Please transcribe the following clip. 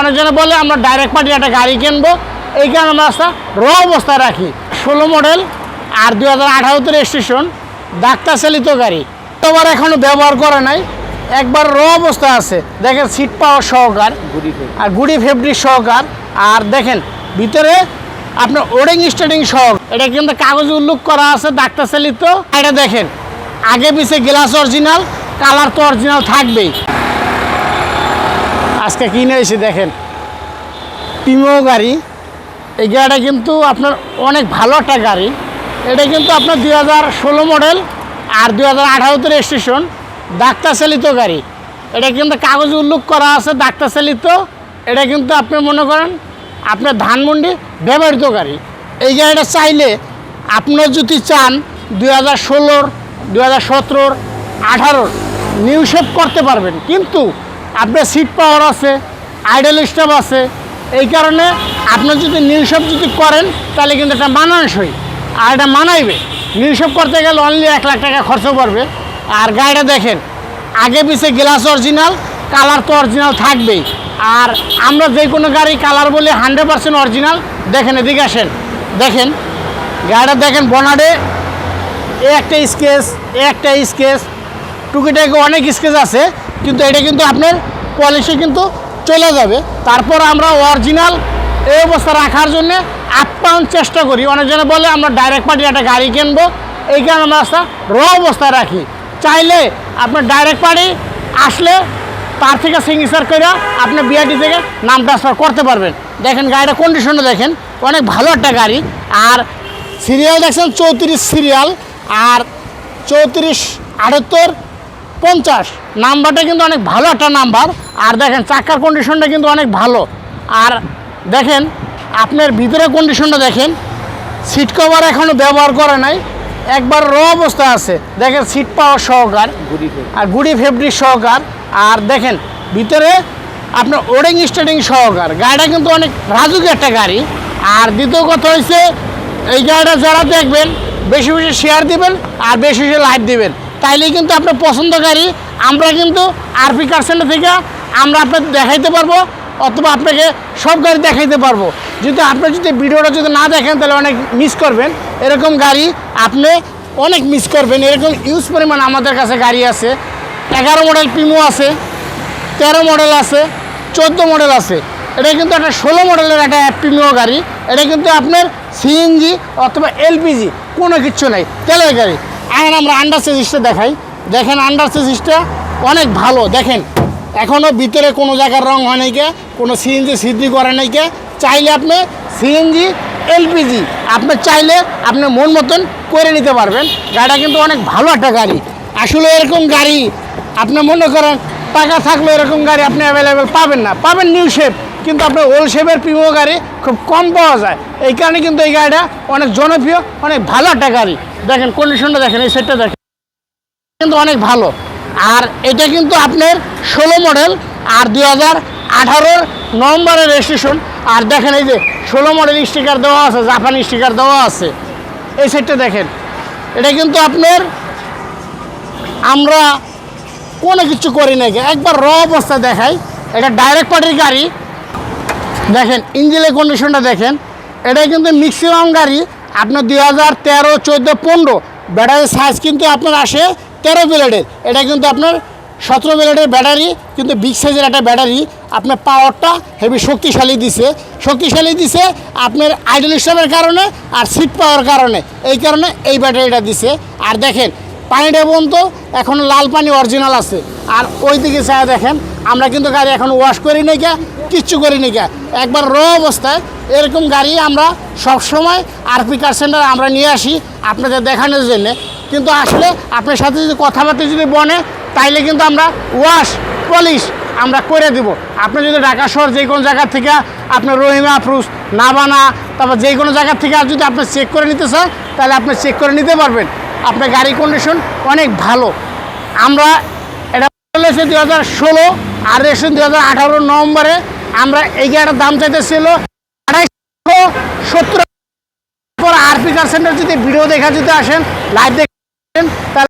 অনেকজনে বলে আমরা ডাইরেক্ট পার্টি একটা গাড়ি কিনবো। এই কারণে আমরা রাস্তা র অবস্থায় রাখি। ষোলো মডেল আর দুই হাজার আঠারোতে রেজিস্ট্রেশন ডাক্তার চালিত গাড়ি। তোমার এখনও ব্যবহার করে নাই। একবার র অবস্থায় আছে। দেখেন সিট পাওয়ার সহকার আর গুডি ফেব্রিক সহকার। আর দেখেন ভিতরে আপনার ওডিং স্টার্টিং সহ এটা কিন্তু কাগজ উল্লেখ করা আছে ডাক্তার চালিত। এটা দেখেন আগে পিছে গ্লাস অরিজিনাল কালার তো অরিজিনাল থাকবেই। আজকে কিনে এসে দেখেন। পিমো গাড়ি। এই গাড়িটা কিন্তু আপনার অনেক ভালো একটা গাড়ি। এটা কিন্তু আপনার দুই হাজার ষোলো মডেল আর দুই হাজার আঠারোতে রেজিস্ট্রেশন ডাক্তার চালিত গাড়ি। এটা কিন্তু কাগজ উল্লেখ করা আছে ডাক্তার চালিত। এটা কিন্তু আপনি মনে করেন, আপনার ধানমন্ডি ব্যবহৃত গাড়ি। এই গাড়িটা চাইলে আপনার যদি চান দুই হাজার ষোলোর, দুই হাজার সতেরোর, আঠারোর নিউ শেপ করতে পারবেন। কিন্তু আপনার সিট পাওয়ার আছে আইডল স্টাফ আছে। এই কারণে আপনার যদি নিউসব যদি করেন, তাহলে কিন্তু এটা মানানসই। আর এটা মানাইবে। নিউসব করতে গেলে অনলি এক লাখ টাকা খরচ পড়বে। আর গাড়িটা দেখেন, আগে পিছে গ্লাস অরিজিনাল কালার তো অরিজিনাল থাকবেই। আর আমরা যে কোনো গাড়ি কালার বলি হান্ড্রেড পার্সেন্ট অরিজিনাল দেখেন এদিকে আসেন। দেখেন, গাড়িটা দেখেন বনাডে এ একটা স্কেচ এ একটা স্কেচ টুকিটাকে অনেক স্কেচ আছে। কিন্তু এটা কিন্তু আপনার পলিশে কিন্তু চলে যাবে। তারপর আমরা অরিজিনাল এই অবস্থা রাখার জন্য আপ্যায়ন চেষ্টা করি। অনেকজনে বলে আমরা ডাইরেক্ট পার্টি একটা গাড়ি কিনবো। এই কারণে আমরা রাস্তা র অবস্থায় রাখি। চাইলে আপনার ডাইরেক্ট পার্টি আসলে তার থেকে সিগনেচার করে আপনি বিআরটি থেকে নাম ট্রান্সফার করতে পারবেন। দেখেন গাড়িটা কন্ডিশনে দেখেন। অনেক ভালো একটা গাড়ি। আর সিরিয়াল দেখছেন, চৌত্রিশ সিরিয়াল আর চৌত্রিশ আটাত্তর পঞ্চাশ। নাম্বারটা কিন্তু অনেক ভালো একটা নাম্বার। আর দেখেন চাকার কন্ডিশনটা কিন্তু অনেক ভালো। আর দেখেন আপনার ভিতরে কন্ডিশনটা দেখেন। সিট কভার এখনও ব্যবহার করে নাই। একবার র অবস্থা আছে। দেখেন সিট পাওয়ার সহকার। আর গুডি ফেব্রিক সহকার। আর দেখেন ভিতরে আপনার ওডিং স্টার্টিং সহকার। গাড়িটা কিন্তু অনেক রাজুকি একটা গাড়ি। আর দ্বিতীয় কথা হয়েছে এই গাড়িটা যারা দেখবেন বেশি বেশি শেয়ার দিবেন আর বেশি বেশি লাইট দিবেন। তাইলেই কিন্তু আপনার পছন্দ গাড়ি আমরা কিন্তু আরপি কার সেন্টার থেকে আমরা আপনাকে দেখাইতে পারব, অথবা আপনাকে সব গাড়ি দেখাইতে পারব। যদি আপনি যদি ভিডিওটা যদি না দেখেন, তাহলে অনেক মিস করবেন। এরকম গাড়ি আপনি অনেক মিস করবেন। এরকম ইউজ পরিমাণ আমাদের কাছে গাড়ি আছে। এগারো মডেল পিমো আছে, তেরো মডেল আছে, চোদ্দ মডেল আছে। এটা কিন্তু একটা ষোলো মডেলের একটা প্রিমিয় গাড়ি। এটা কিন্তু আপনার সিএনজি অথবা এলপিজি কোনো কিচ্ছু নাই। তেলের গাড়ি। এখন আমরা আন্ডার সিজিসটা দেখাই। দেখেন আন্ডার সিজিসটা অনেক ভালো, দেখেন। এখনও ভিতরে কোনো জায়গার রং হয় নাই কে, কোনো সিএনজি সিদ্ধি করে নাই কে। চাইলে আপনি সিএনজি এলপিজি আপনি চাইলে আপনি মন মতন করে নিতে পারবেন। গাড়িটা কিন্তু অনেক ভালো একটা গাড়ি। আসলে এরকম গাড়ি আপনি মনে করেন টাকা থাকলে এরকম গাড়ি আপনি অ্যাভেলেবেল পাবেন না। পাবেন নিউ শেপ কিন্তু আপনার ওল্ড শেপের প্রিমিয় গাড়ি খুব কম পাওয়া যায়। এই কারণে কিন্তু এই গাড়িটা অনেক জনপ্রিয়, অনেক ভালো একটা গাড়ি। দেখেন কন্ডিশনটা দেখেন, এই সেটটা দেখেন। কিন্তু অনেক ভালো। আর এটা কিন্তু আপনার ষোলো মডেল আর দুই হাজার আঠারোর নভেম্বরের রেজিস্ট্রেশন আর দেখেন এই যে ষোলো মডেল স্টিকার দেওয়া আছে জাপানি স্টিকার দেওয়া আছে। এই সেটটা দেখেন। এটা কিন্তু আপনার আমরা কোনো কিছু করি নাকি একবার র অবস্থা দেখাই। এটা ডাইরেক্ট পার্টির গাড়ি। দেখেন ইঞ্জিনের কন্ডিশনটা দেখেন। এটা কিন্তু ম্যাক্সিমাম গাড়ি আপনার দুই হাজার তেরো, চোদ্দ, পনেরো। ব্যাটারির সাইজ কিন্তু আপনার আসে তেরো ব্লেডের এটা কিন্তু আপনার সতেরো ব্লেডের ব্যাটারি, কিন্তু বিগ সাইজের একটা ব্যাটারি। আপনার পাওয়ারটা হেভি শক্তিশালী দিছে। শক্তিশালী দিছে আপনার আইডল স্টাফের কারণে আর সিট পাওয়ার কারণে। এই কারণে এই ব্যাটারিটা দিছে। আর দেখেন, পানিটা পর্যন্ত এখন লাল পানি অরিজিনাল আছে। আর ওই দিকে চায় দেখেন, আমরা কিন্তু গাড়ি এখন ওয়াশ করি নাই কে। কিচ্ছু করি নি কে একবার র অবস্থায় এরকম গাড়ি আমরা সবসময় আরপি কার সেন্টার আমরা নিয়ে আসি আপনাদের দেখানোর জন্যে। কিন্তু আসলে আপনার সাথে যদি কথাবার্তা যদি বনে, তাইলে কিন্তু আমরা ওয়াশ পলিশ আমরা করে দিব। আপনি যদি ঢাকা শহর যে কোনো জায়গা থেকে আপনার রহিমা, আফরুজ, নাবানা, তারপর যে কোনো জায়গা থেকে আর যদি আপনি চেক করে নিতে চান, তাহলে আপনি চেক করে নিতে পারবেন। আপনার গাড়ির কন্ডিশন অনেক ভালো। আমরা এটা বলেছে দুই হাজার ষোলো আর রেশন দু হাজার আঠারো নভেম্বরে আমরা এই গাড়িটার দাম চাইতেছিল আড়াইশো সত্তর আরপি কার সেন্টার যদি ভিডিও দেখা যদি আসেন লাইভ দেখ